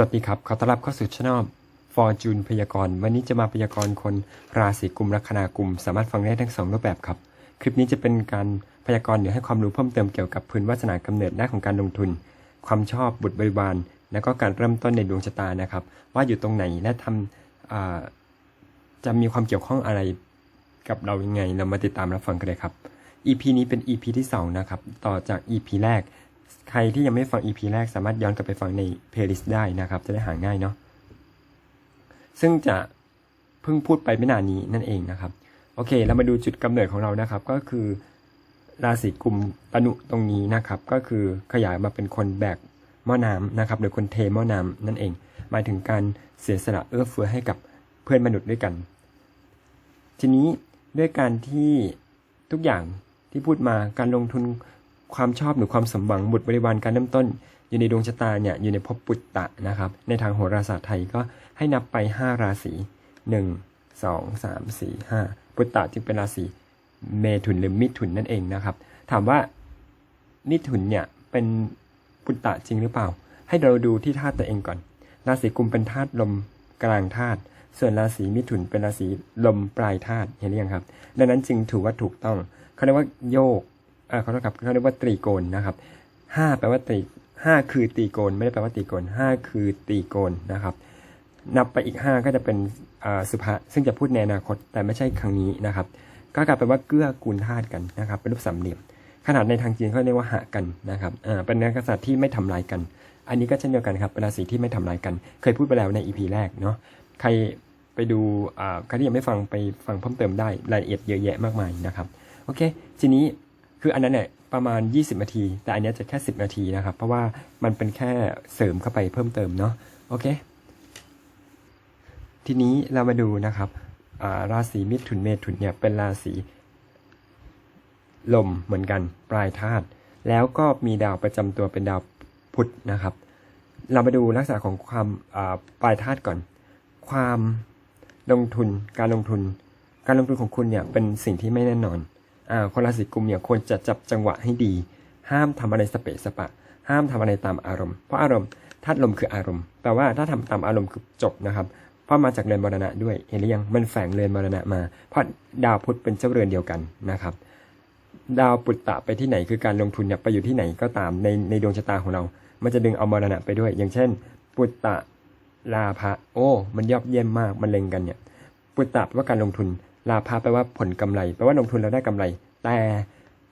สวัสดีครับ ขอต้อนรับเข้าสู่ช่องฟอร์จูนพยากรณ์ วันนี้จะมาพยากรณ์คนราศีกุมลัคนากุม สามารถฟังได้ทั้งสองรูปแบบครับ คลิปนี้จะเป็นการพยากรณ์หรือให้ความรู้เพิ่มเติมเกี่ยวกับพื้นวาสนากำเนิดหน้าของการลงทุน ความชอบบุตรบริวาร และก็การเริ่มต้นในดวงชะตานะครับ ว่าอยู่ตรงไหนและทำอ่าจะมีความเกี่ยวข้องอะไรกับเรายังไง เรามาติดตามรับฟังกันเลยครับ EP นี้เป็น EP ที่สองนะครับ ต่อจาก EP แรก ใครที่ยังไม่ฟัง EP แรกสามารถย้อนกลับไปฟังใน playlist ได้นะครับ จะได้หาง่ายเนาะซึ่งจะเพิ่งพูดไปไม่นานนี้นั่นเองนะครับ โอเค เรามาดูจุดกำเนิดของเรานะครับ ก็คือราศีกลุ่มตนุตรงนี้นะครับ ก็คือขยายมาเป็นคนแบกหม้อน้ำนะครับหรือคนเทหม้อน้ำนั่นเองหมายถึงการเสียสละเอื้อเฟื้อให้กับเพื่อนมนุษย์ด้วยกัน ทีนี้ด้วยการที่ทุกอย่างที่พูดมาการลงทุน ความชอบหรือความสมหวังบุตรบริวารการเริ่มต้น อยู่ในดวงชะตาเนี่ยอยู่ในภพปุตตะนะครับ ในทางโหราศาสตร์ไทยก็ให้นับไป 5 ราศี 1 2 3 4 5 ปุตตะจึงเป็นราศีเมถุนหรือมิถุนนั่นเองนะครับ ถามว่ามิถุนเนี่ยเป็นปุตตะจริงหรือเปล่า ให้เราดูที่ธาตุตัวเองก่อน ราศีกุมเป็นธาตุลมกลางธาตุส่วนราศีมิถุนเป็นราศีลมปลายธาตุเห็นหรือยังครับ ดังนั้นจึงถือว่าถูกต้องเขาเรียกว่าโยก เออเขาเรียกครับเขาเรียกว่าตรีโกณนะครับห้าแปลว่าตรีห้าคือตรีโกณไม่ได้แปลว่าตรีโกณห้าคือตรีโกณนะครับ นับไปอีก5ก็จะเป็นสุภะซึ่งจะพูดในอนาคตแต่ไม่ใช่ครั้งนี้นะครับ ก็กลายเป็นว่าเกื้อกูลธาตุกันนะครับ เป็นรูปสามเหลี่ยมขนาดในทางจีนเขาเรียกว่าหะกันนะครับอ่าเป็นนักกษัตริย์ที่ไม่ทำลายกัน อันนี้ก็เช่นเดียวกันครับเป็นราศีที่ไม่ทำลายกัน เคยพูดไปแล้วในอีพีแรกเนาะ ใครไปดูอ่าใครที่ยังไม่ฟังไปฟังเพิ่มเติมได้รายละเอียดเยอะแยะมากมายนะครับ โอเค ทีนี้ คืออันนั้นเนี่ยประมาณ 20 นาที แต่อันนี้จะแค่ 10 นาทีนะครับ เพราะว่ามันเป็นแค่เสริมเข้าไปเพิ่มเติมเนาะโอเค ทีนี้เรามาดูนะครับาราศีมิถุนเมถุนเนี่ยเป็นราศีลมเหมือนกันปลายธาตุแล้วก็มีดาวประจำตัวเป็นดาวพุธนะครับ เรามาดูลักษณะของความาปลายธาตุก่อน ความลงทุนการลงทุน การลงทุนของคุณเนี่ยเป็นสิ่งที่ไม่แน่นอน คนราศีกุมเนี่ยควรจะจับจังหวะให้ดี ห้ามทำอะไรสเปะสปะ ห้ามทำอะไรตามอารมณ์ เพราะอารมณ์ธาตุลมคืออารมณ์ แปลว่าถ้าทำตามอารมณ์คือจบนะครับ เพราะมาจากเรือนมรณะด้วย เห็นหรือยัง มันแฝงเรือนมรณะมา เพราะดาวพุธเป็นเจ้าเรือนเดียวกันนะครับ ดาวปุตตะไปที่ไหนคือการลงทุนเนี่ยไปอยู่ที่ไหนก็ตามในในดวงชะตาของเรา มันจะดึงเอามรณะไปด้วย อย่างเช่น ปุตตะลาภะโอ้ มันยอดเยี่ยมมาก มันเล็งกันเนี่ย ปุตตะแปลว่าการลงทุน ลาภะแปลว่าผลกำไรแปลว่าลงทุนแล้วได้กำไร แต่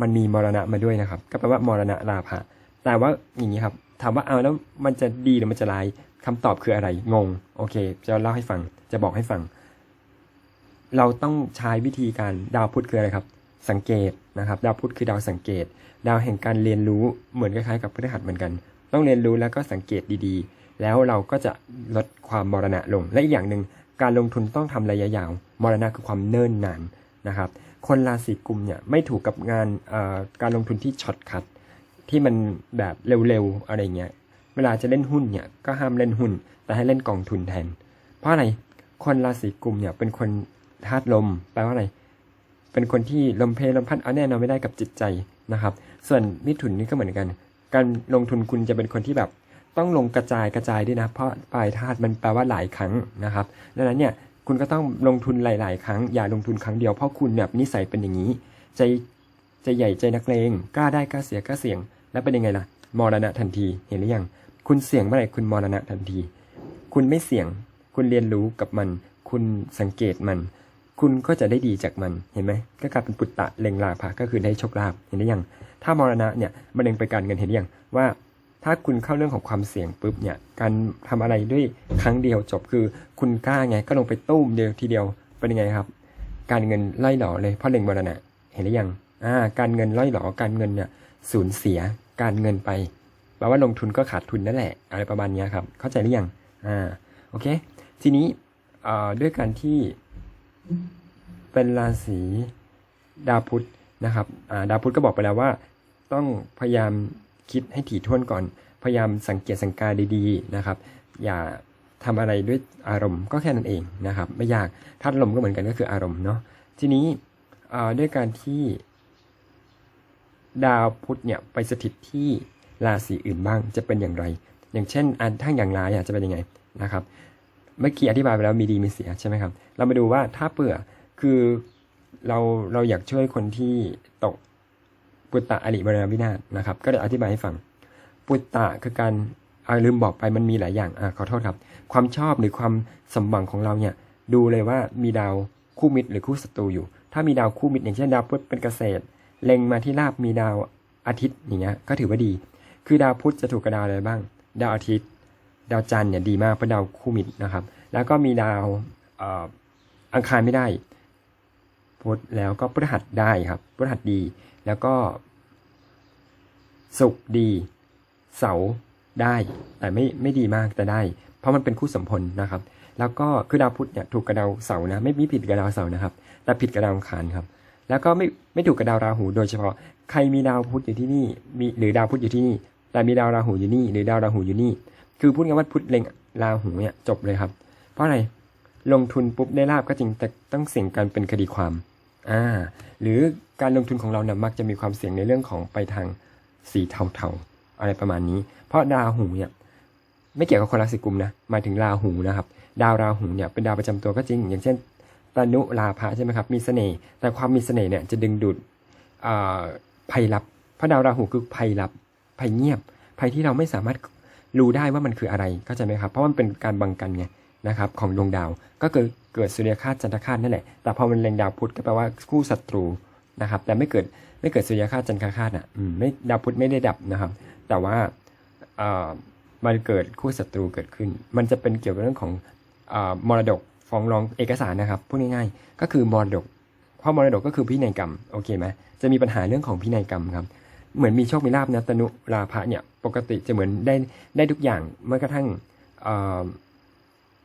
มันมีมรณะมาด้วยนะครับ ก็แปลว่ามรณะลาภะแต่ว่าอย่างนี้ครับถามว่าเอาแล้วมันจะดีหรือมันจะร้ายคำตอบคืออะไรงงโอเค จะเล่าให้ฟังจะบอกให้ฟัง เราต้องใช้วิธีการดาวพุธคืออะไรครับ สังเกตนะครับ ดาวพุธคือดาวสังเกต ดาวแห่งการเรียนรู้เหมือนคล้ายๆกับพฤหัสเหมือนกัน ต้องเรียนรู้แล้วก็สังเกตดีๆ แล้วเราก็จะลดความมรณะลงและอีกอย่างหนึ่ง การลงทุนต้องทำระยะยาว มรณะคือความเนิ่นนานนะครับ คนราศีกุมเนี่ยไม่ถูกกับงานการลงทุนที่ช็อตคัทที่มันแบบเร็วๆอะไรเงี้ย เวลาจะเล่นหุ้นเนี่ยก็ห้ามเล่นหุ้น แต่ให้เล่นกองทุนแทน เพราะอะไร คนราศีกุมเนี่ยเป็นคนธาตุลม แปลว่าอะไร เป็นคนที่ลมเพลลมพัดเอาแน่นอนไม่ได้กับจิตใจนะครับ ส่วนมิถุนนี่ก็เหมือนกัน การลงทุนคุณจะเป็นคนที่แบบ ต้องลงกระจายกระจายด้วยนะ เพราะปลายธาตุมันแปลว่าหลายครั้งนะครับ ดังนั้นเนี่ยคุณก็ต้องลงทุนหลาย ๆ ครั้ง อย่าลงทุนครั้งเดียว เพราะคุณเนี่ยนิสัยเป็นอย่างนี้ ใจใจใหญ่ใจนักเลงกล้าได้กล้าเสียกล้าเสี่ยง แล้วเป็นยังไงล่ะ มรณะทันทีเห็นหรือยัง คุณเสี่ยงเมื่อไหร่คุณมรณะทันที คุณไม่เสี่ยง คุณเรียนรู้กับมัน คุณสังเกตมัน คุณก็จะได้ดีจากมันเห็นไหมก็กลายเป็นปุตตะเล็งลาภะก็คือได้โชคลาภเห็นหรือยัง ถ้ามรณะเนี่ยมันเล็งไปการเงินเห็นหรือยังว่า ถ้าคุณเข้าเรื่องของความเสี่ยงปุ๊บเนี่ย การทำอะไรด้วยครั้งเดียวจบคือคุณกล้าไงก็ลงไปตุ้มเดียวทีเดียวเป็นยังไงครับ การเงินไล่หล่อเลยเพราะเล็งมรณะเห็นหรือยังอ่าการเงินไล่หล่อการเงินเนี่ยสูญเสียการเงินไปแปลว่าลงทุนก็ขาดทุนนั่นแหละ อะไรประมาณนี้ครับ เข้าใจหรือยังอ่าโอเค ทีนี้เอ่อด้วยการที่เป็นราศีดาวพุธนะครับอ่าดาวพุธก็บอกไปแล้วว่า ต้องพยายาม คิดให้ถี่ถ้วนก่อน พยายามสังเกตสังการดีๆนะครับ อย่าทำอะไรด้วยอารมณ์ก็แค่นั้นเองนะครับ ไม่ยากธาตุลมก็เหมือนกันก็คืออารมณ์เนาะทีนี้ด้วยการที่ดาวพุธเนี่ยไปสถิตที่ราศีอื่นบ้างจะเป็นอย่างไร อย่างเช่นอันถ้าอย่างร้ายจะเป็นยังไงนะครับ เมื่อกี้อธิบายไปแล้วมีดีมีเสียใช่ไหมครับ เรามาดูว่าถ้าเปื่อคือเราเราอยากช่วยคนที่ตก ปุตตะอริบรณวินาศนะครับ ก็เดี๋ยอธิบายให้ฟัง ปุตตะคือการอาลืมบอกไปมันมีหลายอย่างอ่าขอโทษครับ ความชอบหรือความสมหวังของเราเนี่ย ดูเลยว่ามีดาวคู่มิตรหรือคู่ศัตรูอยู่ ถ้ามีดาวคู่มิตรอย่างเช่นดาวพุธเป็นเกษตร เล็งมาที่ราบมีดาวอาทิตย์อย่างเงี้ยก็ถือว่าดี คือดาวพุธจะถูกกับดาวอะไรบ้าง ดาวอาทิตย์ ดาวจันทร์เนี่ยดีมากเพราะดาวคู่มิตรนะครับ แล้วก็มีดาวอังคารไม่ได้พุธแล้วก็พฤหัสได้ครับพฤหัสดี แล้วก็ศุกร์ดี เสาร์ได้ แต่ไม่ไม่ดีมากแต่ได้ เพราะมันเป็นคู่สมพลนะครับ แล้วก็คือดาวพุธเนี่ยถูกกับดาวเสาร์นะ ไม่ม่ผิดกับดาวเสาร์นะครับ แต่ผิดกับดาวอังคารครับ แล้วก็ไม่ไม่ถูกกับดาวราหูโดยเฉพาะ ใครมีดาวพุธอยู่ที่นี่ มีหรือดาวพุธอยู่ที่นี่ แต่มีดาวราหูอยู่นี่ หรือดาวราหูอยู่นี่ คือพูดง่ายว่าพุธเล็งราหูเนี่ยจบเลยครับ เพราะอะไร ลงทุนปุ๊บได้ลาบก็จริงแต่ต้องเสี่ยงกันเป็นคดีความ อ่าหรือการลงทุนของเราเนี่ยมักจะมีความเสี่ยงในเรื่องของไปทางสีเทาๆอะไรประมาณนี้ เพราะดาวหูเนี่ยไม่เกี่ยวกับคนราศีกุมนะหมายถึงราหูนะครับ ดาวราหูเนี่ยเป็นดาวประจำตัวก็จริง อย่างเช่นตนุราพะใช่ไหมครับมีเสน่ห์แต่ความมีเสน่ห์เนี่ยจะดึงดูดภัยลับเพราะดาวราหูคือภัยลับภัยเงียบภัยที่เราไม่สามารถรู้ได้ว่ามันคืออะไรเข้าใจไหมครับ เพราะมันเป็นการบังกันไง นะครับของดวงดาว ก็เกิดเกิดสุริยคาสจันทคาสนั่นแหละ แต่พอมันเล็งดาวพุธก็แปลว่าคู่ศัตรูนะครับ แต่ไม่เกิดไม่เกิดสุริยคาสจันทคาสอะไม่ดาวพุธไม่ได้ดับนะครับ แต่ว่ามันเกิดคู่ศัตรูเกิดขึ้น มันจะเป็นเกี่ยวกับเรื่องของอมรดกฟ้องร้องเอกสารนะครับพูดง่ายๆ ก็คือมรดกเพราะมรดกก็คือพินัยกรรมโอเคไหมจะมีปัญหาเรื่องของพินัยกรรมครับเหมือนมีโชคมีลาบนะตนุราพะเนี่ยปกติจะเหมือนได้ได้ทุกอย่างเมื่อกระทั่ง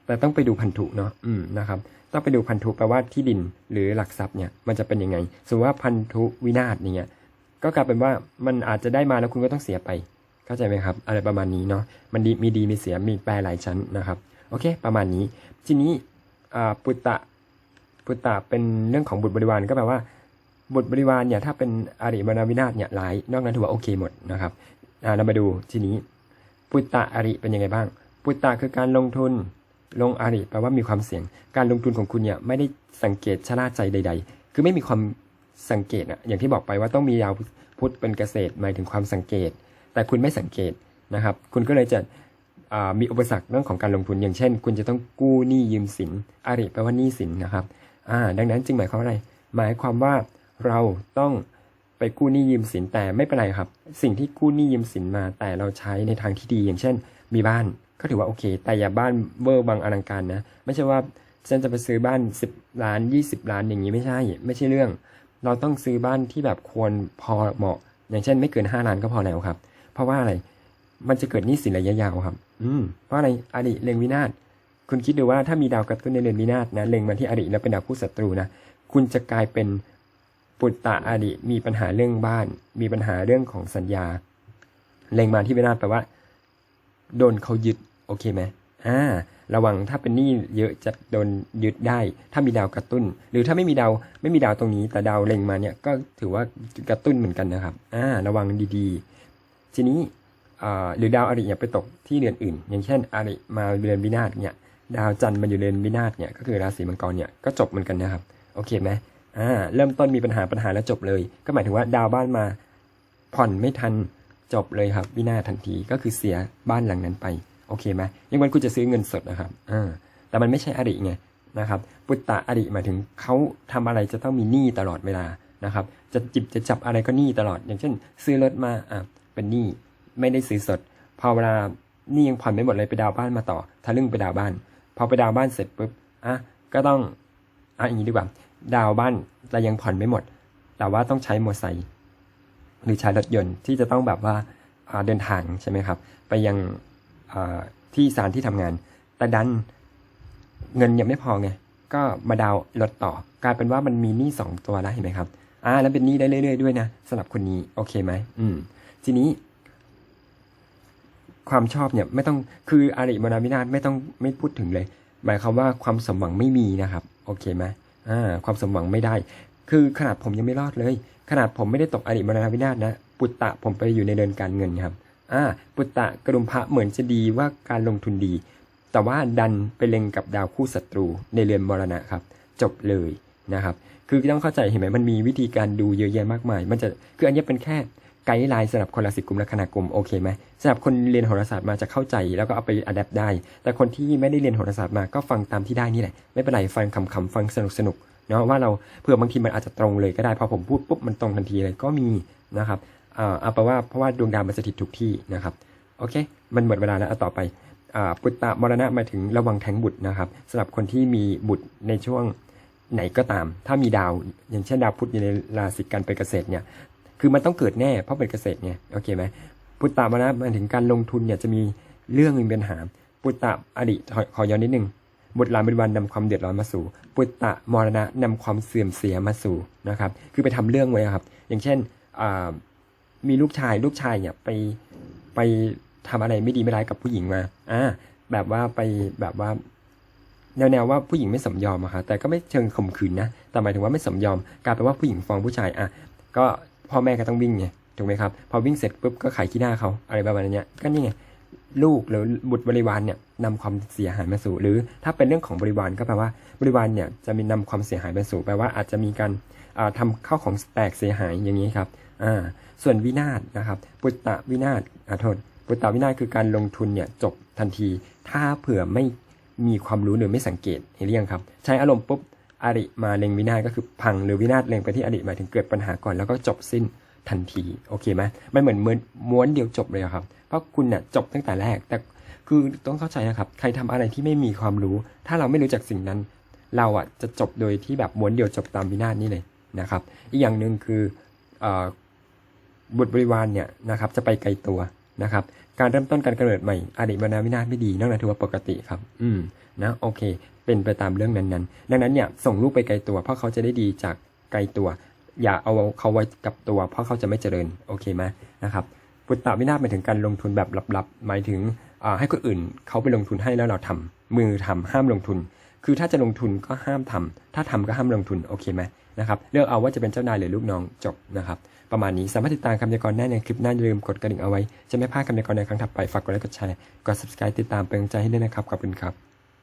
เอ่อแต่ต้องไปดูพันธุเนาะอืมนะครับต้องไปดูพันธุแปลว่าที่ดินหรือหลักทรัพย์เนี่ยมันจะเป็นยังไงสมมติว่าพันธุวินาศอย่างเงี้ยก็กลายเป็นว่ามันอาจจะได้มาแล้วคุณก็ต้องเสียไป เข้าใจไหมครับ อะไรประมาณนี้เนาะมันดีมีดีมีเสียมีแปรหลายชั้นนะครับโอเค ประมาณนี้ ทีนี้อ่าปุตตะปุตตะเป็นเรื่องของบุตรบริวารก็แปลว่าบุตรบริวารเนี่ยถ้าเป็นอริมนาวินาศเนี่ยหลายนอกนั้นถือว่าโอเคหมดนะครับอ่าเรามาดูทีนี้ ปุตตะอริเป็นยังไงบ้าง ปุตตะคือการลงทุน ลงอริแปลว่ามีความเสี่ยง การลงทุนของคุณเนี่ยไม่ได้สังเกตชะล่าใจใด ๆ คือไม่มีความสังเกตอะอย่างที่บอกไปว่าต้องมีดาวพุธเป็นเกษตรหมายถึงความสังเกต แต่คุณไม่สังเกตนะครับ คุณก็เลยจะมีอุปสรรคเรื่องของการลงทุนอย่างเช่น คุณจะต้องกู้หนี้ยืมสินอริแปลว่าหนี้สินนะครับดังนั้นจึงหมายความว่าอะไร หมายความว่าเราต้องไปกู้หนี้ยืมสินแต่ไม่เป็นไรครับ สิ่งที่กู้หนี้ยืมสินมาแต่เราใช้ในทางที่ดีอย่างเช่น มีบ้าน ก็ถือว่าโอเค แต่อย่าบ้านเวอร์บางอลังการนะ ไม่ใช่ว่าฉันจะไปซื้อบ้าน 10 ล้าน 20 ล้านอย่างนี้ไม่ใช่ ไม่ใช่เรื่อง เราต้องซื้อบ้านที่แบบควรพอเหมาะ อย่างเช่น ไม่เกิน 5 ล้านก็พอแล้วครับ เพราะว่าอะไร มันจะเกิดหนี้สินระยะยาวครับ อืม เพราะอะไรอดีเล็งวินาศ คุณคิดดูว่าถ้ามีดาวกระตุ้นในเรือนวินาศนะ เล็งมาที่อดีแล้วเป็นดาวคู่ศัตรูนะ คุณจะกลายเป็นปุตตะอดีมีปัญหาเรื่องบ้าน มีปัญหาเรื่องของสัญญา เล็งมาที่วินาศแปลว่า โดนเขายึด โอเคไหมอ่าระวังถ้าเป็นหนี้เยอะจะโดนยึดได้ ถ้ามีดาวกระตุ้น หรือถ้าไม่มีดาวไม่มีดาวตรงนี้ แต่ดาวเล็งมาเนี่ยก็ถือว่ากระตุ้นเหมือนกันนะครับอ่าระวังดีๆ ทีนี้อ่าหรือดาวอริเนี่ยไปตกที่เรือนอื่น อย่างเช่นอริมาเรือนวินาศเนี่ยดาวจันทร์มาอยู่เรือนวินาศเนี่ยก็คือราศีมังกรเนี่ยก็จบเหมือนกันนะครับโอเคไหมอ่าเริ่มต้นมีปัญหาปัญหาแล้วจบเลย ก็หมายถึงว่าดาวบ้านมาผ่อนไม่ทันจบเลยครับวินาศทันทีก็คือเสียบ้านหลังนั้นไป โอเคไหมยังวันคุณจะซื้อเงินสดนะครับอ่าแต่มันไม่ใช่อริไงนะครับปุตตะอริหมายถึงเขาทำอะไรจะต้องมีหนี้ตลอดเวลานะครับ จะจิบจะจับอะไรก็หนี้ตลอด อย่างเช่น ซื้อรถมาอะเป็นหนี้ไม่ได้ซื้อสด พอเวลาหนี้ยังผ่อนไม่หมดเลยไปดาวน์บ้านมาต่อทะลึ่งไปดาวน์บ้าน พอไปดาวน์บ้านเสร็จปุ๊บอะก็ต้องอะอย่างนี้ดีกว่า ดาวน์บ้านแต่ยังผ่อนไม่หมด แต่ว่าต้องใช้มอเตอร์ไซค์หรือใช้รถยนต์ที่จะต้องแบบว่าเดินทางใช่ไหมครับ ไปยัง ที่สถานที่ทำงาน แต่ดันเงินยังไม่พอไง ก็มาดาวน์รถต่อ กลายเป็นว่ามันมีหนี้สองตัวแล้วเห็นไหมครับ อ่า แล้วเป็นหนี้ได้เรื่อยๆด้วยนะสำหรับคนนี้โอเคไหมอืม ทีนี้ ความชอบเนี่ย ไม่ต้องคืออาริมนาวินาศไม่ต้องไม่พูดถึงเลย หมายความว่าความสมหวังไม่มีนะครับ โอเคไหมอ่า ความสมหวังไม่ได้ คือขนาดผมยังไม่รอดเลย ขนาดผมไม่ได้ตกอริมรณวินาศนะปุตตะผมไปอยู่ในเดินการเงินครับ อ่าปุตตะกรุมพระเหมือนจะดีว่าการลงทุนดี แต่ว่าดันไปเล็งกับดาวคู่ศัตรูในเรือนมรณะครับ จบเลยนะครับ คือต้องเข้าใจเห็นไหมมันมีวิธีการดูเยอะแยะมากมาย มันจะคืออันนี้เป็นแค่ไกด์ไลน์สำหรับคนราศีกุมและคณะกรมโอเคไหมสำหรับคนเรียนโหราศาสตร์มาจะเข้าใจแล้วก็เอาไปอัดแอปได้ แต่คนที่ไม่ได้เรียนโหราศาสตร์มาก็ฟังตามที่ได้นี่แหละ ไม่เป็นไรฟังคำๆฟังสนุกสนุกๆเนาะว่าเราเผื่อบางทีมันอาจจะตรงเลยก็ได้พอผมพูดปุ๊บมันตรงทันทีเลยก็มีนะครับ อ่าเอาไปนว่าเพราะว่าดวงดาวมันสถิตทุกที่นะครับ โอเค มันหมดเวลาแล้วเอาต่อไปอ่าปุตตะมรณะมาถึงระวังแทงบุตรนะครับสำหรับคนที่มีบุตรในช่วงไหนก็ตาม ถ้ามีดาว อย่างเช่นดาวพุธอยู่ในราศีกันเป็นเกษตรเนี่ย คือมันต้องเกิดแน่เพราะเป็นเกษตรเนี่ยโอเคไหมปุตตะมรณะมาถึงการลงทุนเนี่ยจะมีเรื่องมีปัญหาปุตตะอดีตขอย้อนนิดนึงบุตรหลานเป็นวันนำความเดือดร้อนมาสู่ ปุตตะมรณะนำความเสื่อมเสียมาสู่นะครับ คือไปทำเรื่องไว้ครับ อย่างเช่นอ่า มีลูกชาย ลูกชายเนี่ยไปไปทำอะไรไม่ดีไม่ร้ายกับผู้หญิงมา อ่า แบบว่าไปแบบว่า แนวๆว่าผู้หญิงไม่สมยอมอะค่ะ แต่ก็ไม่เชิงข่มขืนนะ แต่หมายถึงว่าไม่สมยอม กลายเป็นว่าผู้หญิงฟ้องผู้ชาย อะ ก็พ่อแม่ก็ต้องวิ่งไง ถูกไหมครับ พอวิ่งเสร็จปุ๊บก็ขายขี้หน้าเขาอะไรประมาณนี้ก็นี่ไง ลูกหรือบุตรบริวารเนี่ยนำความเสียหายมาสู่ หรือถ้าเป็นเรื่องของบริวารก็แปลว่า บริวารเนี่ยจะมีนำความเสียหายมาสู่ แปลว่าอาจจะมีการอ่าทำข้าวของแตกเสียหายอย่างนี้ครับ ส่วนวินาศนะครับ ปุตตะวินาศอ่าโทษปุตตะวินาศคือการลงทุนเนี่ยจบทันที ถ้าเผื่อไม่มีความรู้หรือไม่สังเกตเห็นหรือยังครับ ใช้อารมณ์ปุ๊บอริมาเล็งวินาศก็คือพังหรือวินาศเล็งไปที่อริหมายถึงเกิดปัญหาก่อนแล้วก็จบสิ้นทันทีโอเคไหมมันเหมือนม้วนม้วนเดียวจบเลยครับ เพราะคุณเนี่ยจบตั้งแต่แรก แต่คือต้องเข้าใจนะครับ ใครทำอะไรที่ไม่มีความรู้ ถ้าเราไม่รู้จักสิ่งนั้น เราอะจะจบโดยที่แบบม้วนเดียวจบตามวินาศนี่เลยนะครับ อีกอย่างหนึ่งคืออ บุตรบริวารเนี่ยนะครับจะไปไกลตัวนะครับ การเริ่มต้นการกำเนิดใหม่อดีตมรณวินาศไม่ดีนอกนั้นถือว่าปกติครับ อืมนะโอเค เป็นไปตามเรื่องนั้นๆ ดังนั้นเนี่ยส่งลูกไปไกลตัว เพราะเขาจะได้ดีจากไกลตัว อย่าเอาเขาไว้กับตัว เพราะเขาจะไม่เจริญโอเคไหมนะครับปุตตะวินาศหมายถึงการลงทุนแบบลับๆ หมายถึงอ่าให้คนอื่นเขาไปลงทุนให้แล้วเราทำมือทำห้ามลงทุน คือถ้าจะลงทุนก็ห้ามทำถ้าทำก็ห้ามลงทุนโอเคไหมนะครับเลือกเอาว่าจะเป็นเจ้านายหรือลูกน้องจบนะครับ ประมาณนี้สามารถติดตามคำยากรณ์ได้ในคลิปหน้าอย่าลืมกดกระดิ่งเอาไว้ จะไม่พลาดคำยากรณ์ในครั้งถัดไปฝากกดไลค์กดแชร์กด subscribe ติดตามเป็นกำลังใจให้ด้วยนะครับขอบคุณครับ